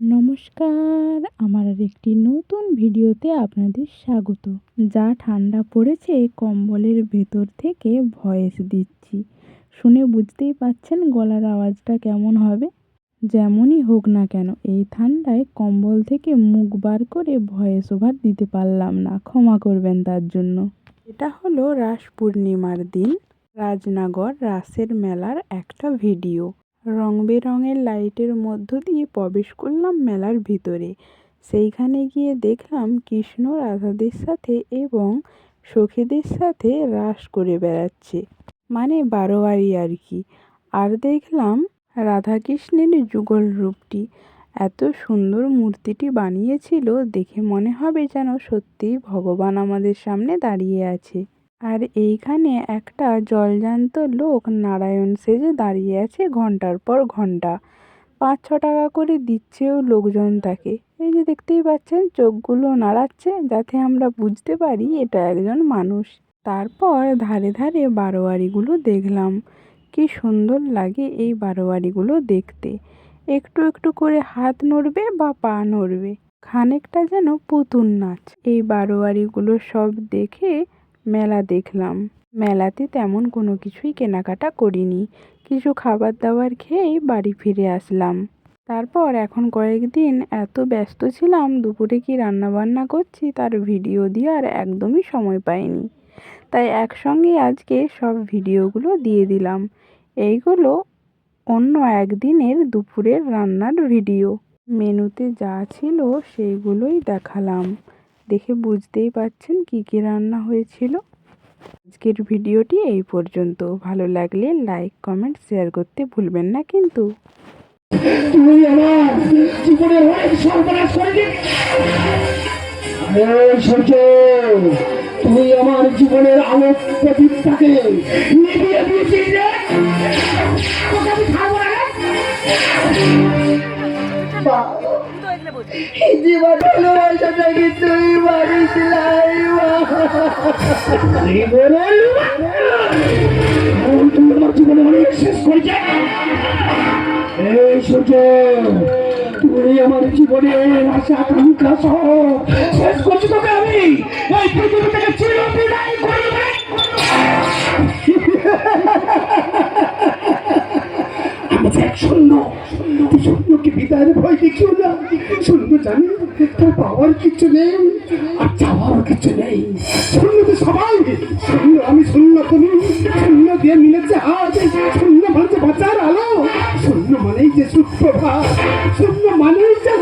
নমস্কার, আমার আর একটি নতুন ভিডিওতে আপনাদের স্বাগত। যা ঠান্ডা পড়েছে, কম্বলের ভেতর থেকে ভয়েস দিচ্ছি। শুনে বুঝতেই পাচ্ছেন গলার আওয়াজটা কেমন হবে? যেমনই হোক না কেন, এই ঠান্ডায় কম্বল থেকে মুখ বার করে ভয়েস ওভার দিতে পারলাম না। ক্ষমা করবেন তার জন্য। এটা হলো রাস পূর্ণিমার দিন, রাজনগর রাসের মেলার একটা ভিডিও। রং বেরঙের লাইটের মধ্য দিয়ে প্রবেশ করলাম মেলার ভিতরে। সেইখানে গিয়ে দেখলাম কৃষ্ণ রাধাদের সাথে এবং সখীদের সাথে রাস করে বেড়াচ্ছে। মানে বারোয়ারি আর কি। আর দেখলাম রাধাকৃষ্ণের যুগল রূপটি। এত সুন্দর মূর্তিটি বানিয়েছিল দেখে মনে হবে যেন সত্যিই ভগবান আমাদের সামনে দাঁড়িয়ে আছে। আর এইখানে একটা জলজান্ত লোক নারায়ণ সেজে দাঁড়িয়ে আছে ঘণ্টার পর ঘণ্টা। পাঁচ ছ টাকা করে দিচ্ছেও লোকজন তাকে। এই যে দেখতেই পাচ্ছেন, চোখগুলো নাড়াচ্ছে যাতে আমরা বুঝতে পারি এটা একজন মানুষ। তারপর ধারে ধারে বারোয়ারিগুলো দেখলাম। কি সুন্দর লাগে এই বারোয়ারিগুলো দেখতে। একটু একটু করে হাত নড়বে বা পা নড়বে। খানিকটা যেন পুতুল নাচ। এই বারোয়ারিগুলো সব দেখে মেলা দেখলাম। মেলাতে তেমন কোনো কিছুই কেনাকাটা করিনি। কিছু খাবার দাবার খেয়েই বাড়ি ফিরে আসলাম। তারপর এখন কয়েকদিন এত ব্যস্ত ছিলাম, দুপুরে কি রান্না বান্না করছি তার ভিডিও দেওয়ার একদমই সময় পাইনি। তাই একসঙ্গে আজকে সব ভিডিওগুলো দিয়ে দিলাম। এইগুলো অন্য একদিনের দুপুরের রান্নার ভিডিও। মেনুতে যা ছিল সেইগুলোই দেখালাম। দেখে বুঝতেই পারছেন কী কী রান্না হয়েছিল। আজকের ভিডিওটি এই পর্যন্ত। ভালো লাগলে লাইক, কমেন্ট, শেয়ার করতে ভুলবেন না কিন্তু। তুমি আমার জীবনের আলোক প্রদীপটাকে নিভিয়ে দিয়েছিস এই জীবন ভালোবাসাটা কি তুই মারিস নাই মা? জীবনের এখন তুই আমার জীবনে অনেক শেষ করে যা এই সূর্য তুমি আমার জীবনের আশা আকাঙ্ক্ষা সহ শেষ করছি তোকে আমি আমি এক শূন্য তুই শূন্যকে বিদায়ের ভয় দেখিও না। সূর্য জানে, তার পাওয়ার কিছু নেই আর চাওয়ার কিছু নেই। শূন্য তো সবাই শূন্য আমি শূন্য তুমি শূন্য দিয়ে মিলেছে হাত শূন্য মানে বাঁচার আলো শূন্য মানেই যে সুপ্রভাত শূন্য মানেই যে